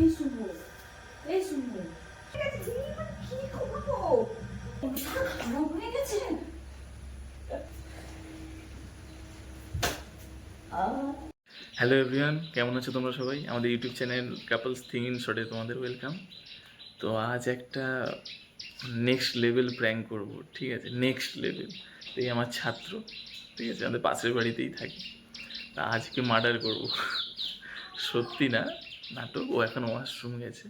এই শুভ এই শুভ ঠিক আছে কি করব? খারাপ হয়ে গেছে। হ্যালো এভরিওয়ান কেমন আছো তোমরা সবাই? আমাদের YouTube channel couples thing in শর্টে তোমাদের ওয়েলকাম তো আজ একটা নেক্সট লেভেল প্র্যাঙ্ক করব ঠিক আছে? নেক্সট লেভেল তো এই আমার ছাত্র ঠিক আছে? আমাদের পাশের বাড়িতেই থাকি। তা আজকে মার্ডার করব। সত্যি না? নাটক, ও এখন ওয়াশরুম গেছে।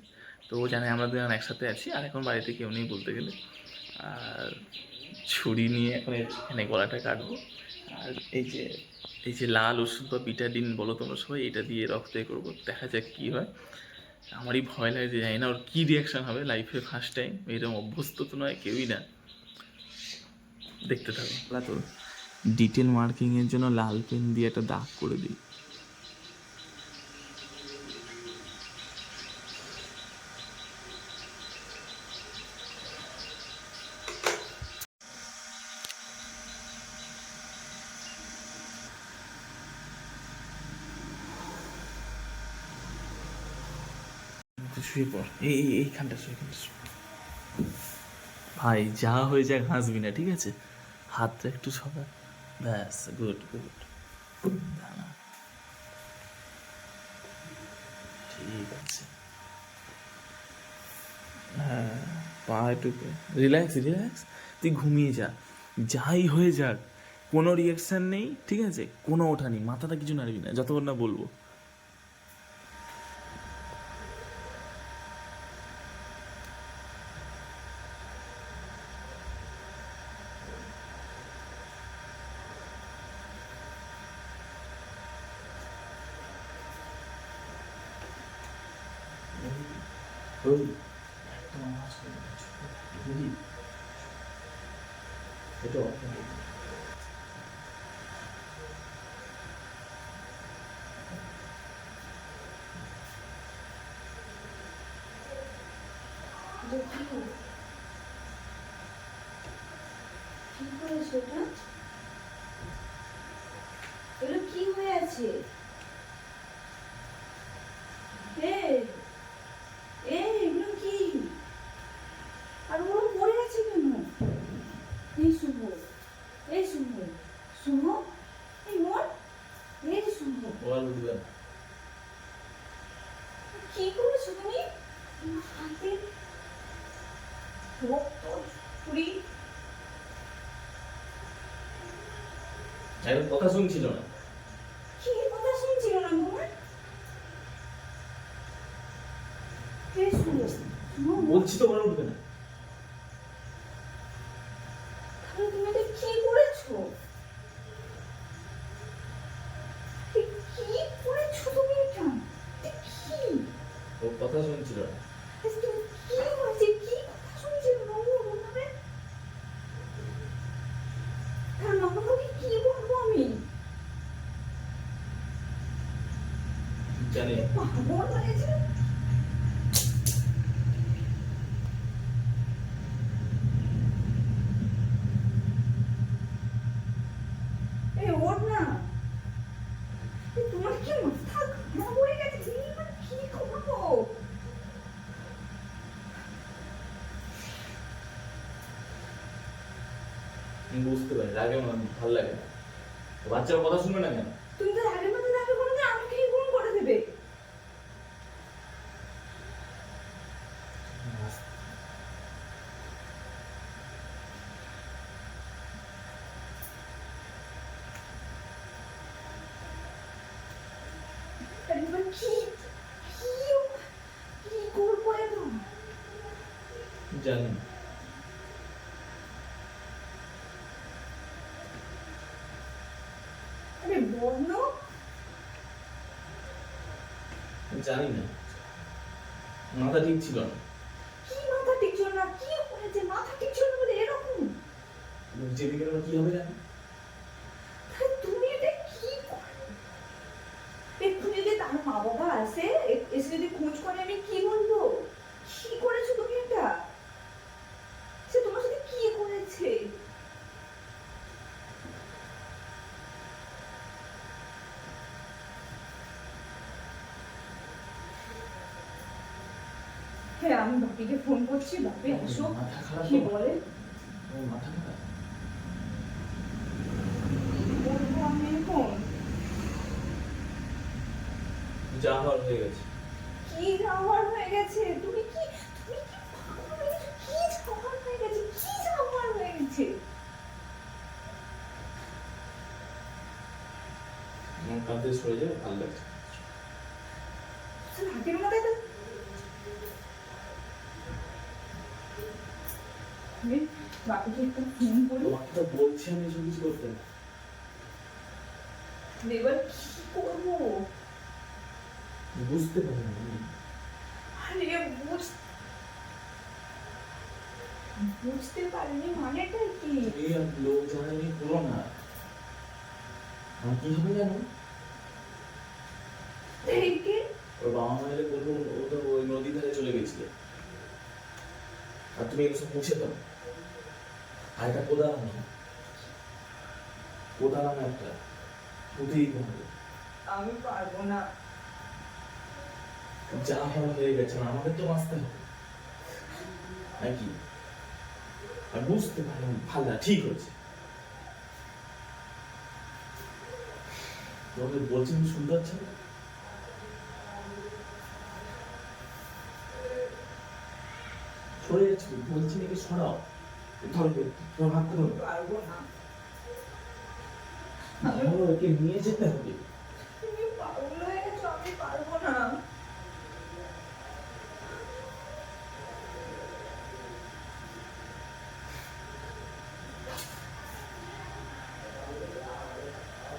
তো ও জানে আমরা দুজন একসাথে আছি, আর এখন বাড়িতে কেউ নেই বলতে গেলে। আর ছুরি নিয়ে এখন এখানে গলাটা কাটবো। আর এই যে এই যে লাল ওষুধ বা বিটাডিন বলো তোমরা সবাই, এটা দিয়ে রক্তে করব। দেখা যাক কী হয়। আমারই ভয় লাগে যে জানি না ওর কী রিয়াকশান হবে লাইফে ফার্স্ট টাইম এরকম অভ্যস্ত তো নয়, কেউই না। দেখতে থাকো। তো ডিটেল মার্কিংয়ের জন্য লাল পেন দিয়ে একটা দাগ করে দিই। শুয়ে পড়। এই এই এইখানটা শুয়ে এইখানটা ভাই, যা হয়ে যাক হাসবি না, ঠিক আছে? হাতটা একটু সবা ব্যাস, গুড গুড। ঠিক আছে। হ্যাঁ পা একটু রিল্যাক্স রিল্যাক্স। তুই ঘুমিয়ে যা। যাই হয়ে যাক, কোনো রিয়াকশান নেই, ঠিক আছে? কোনো ওঠা নেই, মাথাটা কিছু নাড়বি না যতক্ষণ না বলব। কর, করে। কি এটা এগুলো কি হয়ে আছে এই এই এগুলো কি আর ওগুলো পড়ে আছে কেন এই শুভ এই শুভ শুভ এই মোর এই শুভ ওয়াল উঠবে না। কি করেছ তুমি তোমার হাতে রক্ত ছুরি একদম কথা শুনছিল না কি কথা শুনছিল না তোমার কে শুনো শুনো বলছি তো ওরা উঠবে না তাহলে তুমি এটা কি করেছ এ কি করেছ তুমি এটা এ কি ও কথা শুনছিল না এ তুমি কি হয়েছে কি কথা শুনছিল না ও ওখানে তার মামাকে কি বলব আমি জানি পাগল হয়েছে এই ওঠ না এই তোমার কি মাথা খারাপ হয়ে গেছে তুমি এবার কি করব আমি বুঝতে পারি রাগে ভালো লাগে বাচ্চারা কথা শুনবে না কেন তুমি তো আগের মতো রাখবে কোনো না আমাকে খুন করে দেবে আর এবার কি কি কি করব এখন জানি। জানি না। মাথা ঠিক ছিল না। কি মাথা টিকছিল না? কি হয়েছে? মাথা টিকছিল না বলে এরকম? যেদিকে কি হবে জানি তাহলে তুমি এটা কি করলে এক্ষুনি যদি তার মা বাবা আসে এসে যদি খোঁজ করে আমি কি বলব? কি করেছ তুমি এটা? সে তোমার সাথে কি করেছে? হ্যাঁ আমি বাপিকে ফোন করছি। বাপি আসো। কি বলে? মাথা যা হয়ে গেছে। কি যা হয়ে গেছে? তুমি কি তুমি কি কি যা হয়ে গেছে? কি যা হয়ে গেছে? মন কাঁদতে শুরু হয়ে যায় ভালো লাগছে। আগের মাথায় তো। বাকিকে একটু ফোন করি। বাকিটা বলছি আমি কিছু করতে। না বুঝতে পারি না আমি। আরে বুঝ বুঝতে পারিনি মানেটা কি? এই করো না। কি হবে জানো? ওর বাবা মায়ের বলব ও তো ওই নদী ধারে চলে গেছিল। আর তুমি এগুলো সব মুছে দাও। আর একটা কোদাল আনো। কোদাল আনো একটা। পুঁতেই হবে। আমি পারব না। যা হওয়ার হয়ে গেছে না আমাদের তো বাঁচতে হবে নাকি আর বুঝতে পারলাম ভালো ঠিক হয়েছে তোমাদের বলছি আমি শুনতে পাচ্ছি না? সরে যাচ্ছি বলছি নাকি সরাও ধরো তোমার হাত ধরো পারব না ধরো একে নিয়ে যেতে হবে তুমি পাগল হয়ে গেছো আমি পারব না তুমি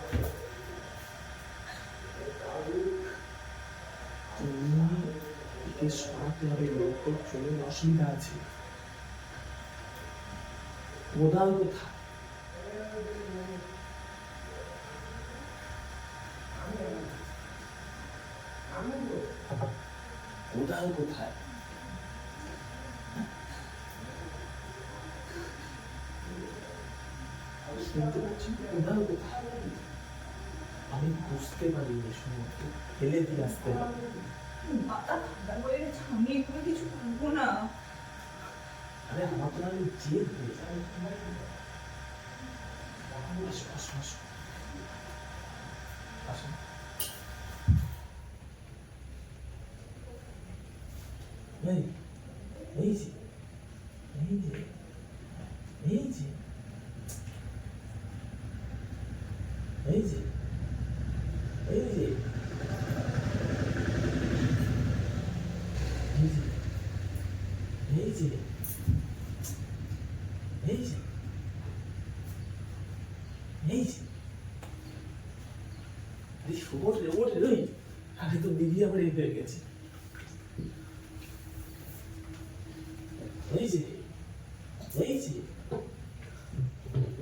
একে সরাতে হবে লোক তো চলে অসুবিধা আছে কোদাল কোথায়? কোদাল কোথায় শুনতে পাচ্ছি কোথায়? আমি বুঝতে পারি এই সময় ফেলে দিয়ে আসতে ঠান্ডা আমি এগুলো কিছু পারব না। আরে আমার তো আমি জেদ হয়ে যাবে। আসো আসো আসো। আসো। এই এই হয়েছে হয়েছে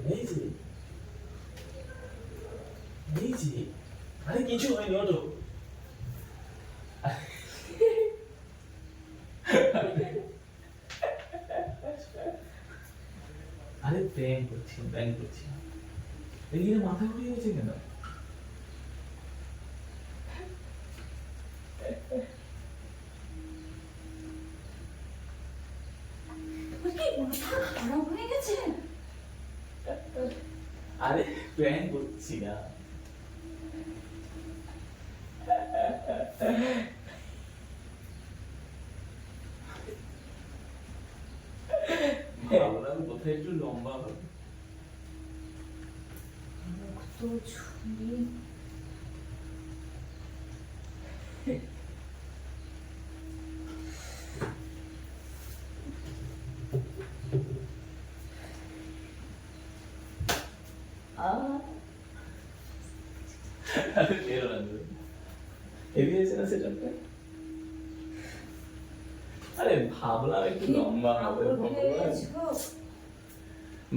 হয়েছে হয়েছে আরে কিছু হয়নি ওটো আরে প্র্যাঙ্ক করছি প্র্যাঙ্ক করছি এদিকে মাথা ঘুরে গেছে কেন? 지가. 뭐 말을 못할 뭐 줄도 엄마가. 아, 그것도 준비 না সেটা আরে ভাবলাম একটু লম্বা হবে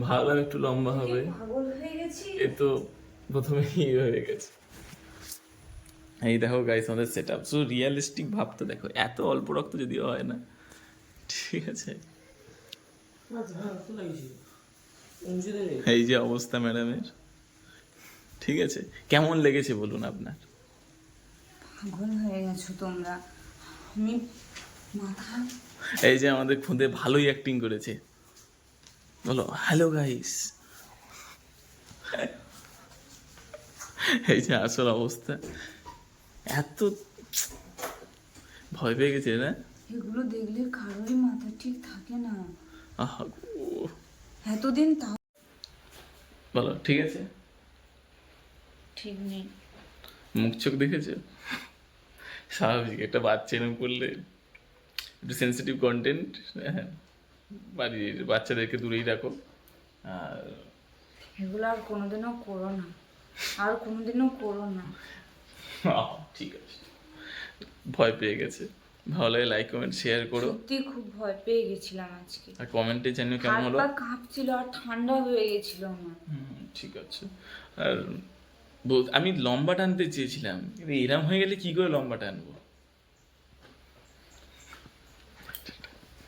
ভাবলাম একটু লম্বা হবে। কি পাগল হয়ে গেছি? এ তো প্রথমে ইয়ে হয়ে গেছে। এই দেখো গাইস আমাদের সেট আপ সো রিয়েলিস্টিক ভাবতে দেখো এত অল্প রক্ত যদিও হয় না। ঠিক আছে। এই যে অবস্থা ম্যাডামের ঠিক আছে। কেমন লেগেছে বলুন আপনার? পাগল হয়ে গেছো তোমরা। আমি মাথা এই যে আমাদের খুদে ভালোই অ্যাক্টিং করেছে। বলো হ্যালো গাইস এই যে আসল অবস্থা। এত ভয় পেয়ে গেছে না? এগুলো দেখলে কারোরই মাথা ঠিক থাকে না। আহা। এতদিন তা বলো ঠিক আছে? ঠিক নেই। মুখ চোখ দেখেছ? স্বাভাবিক একটা বাচ্চা এরকম করলে একটু সেন্সিটিভ কন্টেন্ট হ্যাঁ বাড়ির বাচ্চাদেরকে দূরেই রাখো। আর এগুলো আর কোনোদিনও করো না। আর কোনোদিনও করো না। ঠিক আছে। ভয় পেয়ে গেছে। ভালো লাগে লাইক কমেন্ট শেয়ার করো। সত্যি খুব ভয় পেয়ে গেছিলাম আজকে। আর কমেন্টে জানিও কেমন হাত হলো? পা কাঁপছিল আর ঠান্ডা হয়ে গেছিল আমার। হুম, ঠিক আছে। আর আমি লম্বা টানতে চেয়েছিলাম। এরম হয়ে গেলে কি করে লম্বা টানবো?